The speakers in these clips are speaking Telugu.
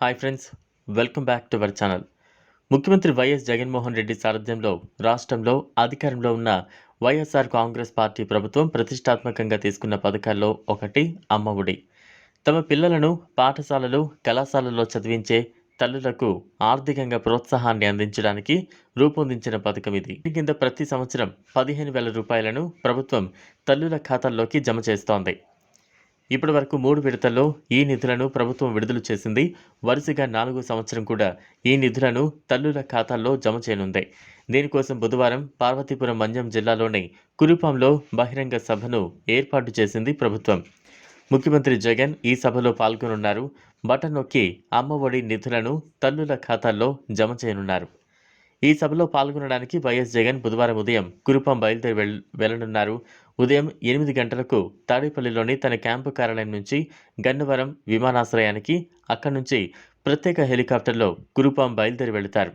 Hi friends welcome back to our channel. ముఖ్యమంత్రి వైఎస్ జగన్మోహన్ రెడ్డి సారథ్యంలో రాష్ట్రంలో అధికారంలో ఉన్న వైఎస్ఆర్ కాంగ్రెస్ పార్టీ ప్రభుత్వం ప్రతిష్టాత్మకంగా తీసుకున్న పథకాల్లో ఒకటి అమ్మ ఒడి. తమ పిల్లలను పాఠశాలలు కళాశాలల్లో చదివించే తల్లులకు ఆర్థికంగా ప్రోత్సాహాన్ని అందించడానికి రూపొందించిన పథకం ఇది. దీని కింద ప్రతి సంవత్సరం పదిహేను వేల రూపాయలను ప్రభుత్వం తల్లుల ఖాతాల్లోకి జమ చేస్తోంది. ఇప్పటి వరకు మూడు విడతల్లో ఈ నిధులను ప్రభుత్వం విడుదల చేసింది. వరుసగా నాలుగో సంవత్సరం కూడా ఈ నిధులను తల్లుల ఖాతాల్లో జమ చేయనుంది. దీనికోసం బుధవారం పార్వతీపురం మంజం జిల్లాలోని కురుపాంలో బహిరంగ సభను ఏర్పాటు చేసింది ప్రభుత్వం. ముఖ్యమంత్రి జగన్ ఈ సభలో పాల్గొనున్నారు. బటన్ నొక్కి అమ్మ ఒడి నిధులను తల్లుల ఖాతాల్లో జమ చేయనున్నారు. ఈ సభలో పాల్గొనడానికి వైఎస్ జగన్ బుధవారం ఉదయం కురుపాం బయలుదేరి వెళ్ వెళ్ళనున్నారు ఉదయం ఎనిమిది గంటలకు తాడేపల్లిలోని తన క్యాంపు కార్యాలయం నుంచి గన్నవరం విమానాశ్రయానికి అక్కడి నుంచి ప్రత్యేక హెలికాప్టర్లో గురుపాం బయలుదేరి వెళతారు.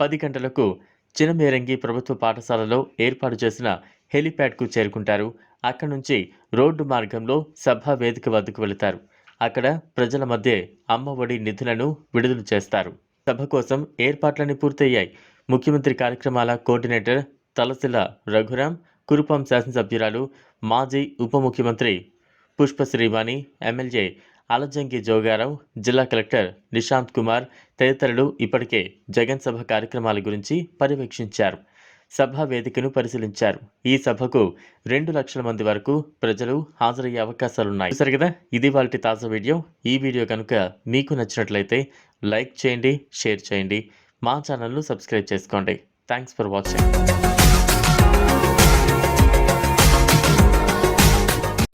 పది గంటలకు చినమేరంగి ప్రభుత్వ పాఠశాలలో ఏర్పాటు చేసిన హెలిప్యాడ్కు చేరుకుంటారు. అక్కడి నుంచి రోడ్డు మార్గంలో సభా వేదిక వద్దకు వెళతారు. అక్కడ ప్రజల మధ్య అమ్మ ఒడి నిధులను విడుదల చేస్తారు. సభ కోసం ఏర్పాట్లన్నీ పూర్తయ్యాయి. ముఖ్యమంత్రి కార్యక్రమాల కోఆర్డినేటర్ తలసిల రఘురాం కురుపాం శాసనసభ్యురాలు మాజీ ఉప ముఖ్యమంత్రి పుష్ప శ్రీవాణి ఎమ్మెల్యే అలజంగి జోగారావు జిల్లా కలెక్టర్ నిశాంత్ కుమార్ తదితరులు ఇప్పటికే జగన్ సభ కార్యక్రమాల గురించి పర్యవేక్షించారు. సభా వేదికను పరిశీలించారు. ఈ సభకు రెండు లక్షల మంది వరకు ప్రజలు హాజరయ్యే అవకాశాలున్నాయి. సరే కదా? ఇది వాళ్ళ తాజా వీడియో. ఈ వీడియో కనుక మీకు నచ్చినట్లయితే లైక్ చేయండి షేర్ చేయండి. మా ఛానల్ను సబ్స్క్రైబ్ చేసుకోండి. Thanks for watching.